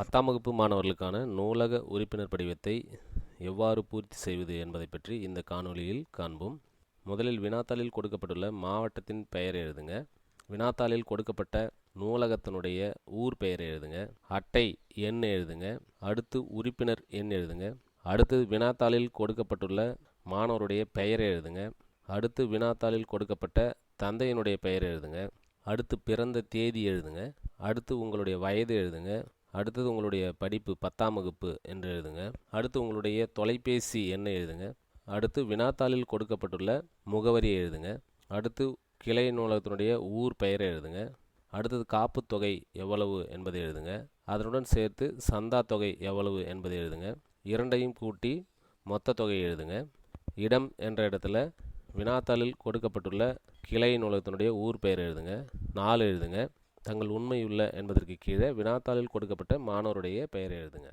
பத்தாம் வகுப்பு மாணவர்களுக்கான நூலக உறுப்பினர் படிவத்தை எவ்வாறு பூர்த்தி செய்வது என்பதை பற்றி இந்த காணொளியில் காண்போம். முதலில் வினாத்தாளில் கொடுக்கப்பட்டுள்ள மாவட்டத்தின் பெயர் எழுதுங்க. வினாத்தாளில் கொடுக்கப்பட்ட நூலகத்தினுடைய ஊர் பெயரை எழுதுங்க. அட்டை எண் எழுதுங்க. அடுத்து உறுப்பினர் எண் எழுதுங்க. அடுத்து வினாத்தாளில் கொடுக்கப்பட்டுள்ள மாணவருடைய பெயரை எழுதுங்க. அடுத்து வினாத்தாளில் கொடுக்கப்பட்ட தந்தையினுடைய பெயர் எழுதுங்க. அடுத்து பிறந்த தேதி எழுதுங்க. அடுத்து உங்களுடைய வயது எழுதுங்க. அடுத்தது உங்களுடைய படிப்பு பத்தாம் வகுப்பு என்று எழுதுங்க. அடுத்து உங்களுடைய தொலைபேசி எண்ணை எழுதுங்க. அடுத்து வினாத்தாளில் கொடுக்கப்பட்டுள்ள முகவரியை எழுதுங்க. அடுத்து கிளை நூலகத்தினுடைய ஊர் பெயரை எழுதுங்க. அடுத்தது காப்பு தொகை எவ்வளவு என்பதை எழுதுங்க. அதனுடன் சேர்த்து சந்தா தொகை எவ்வளவு என்பதை எழுதுங்க. இரண்டையும் கூட்டி மொத்த தொகையை எழுதுங்க. இடம் என்ற இடத்துல வினாத்தாளில் கொடுக்கப்பட்டுள்ள கிளை நூலகத்தினுடைய ஊர் பெயர் எழுதுங்க. நாலு எழுதுங்க. தங்கள் உண்மையுள்ள என்பதற்கு கீழே வினாத்தாளில் கொடுக்கப்பட்ட மாணவருடைய பெயரை எழுதுங்க.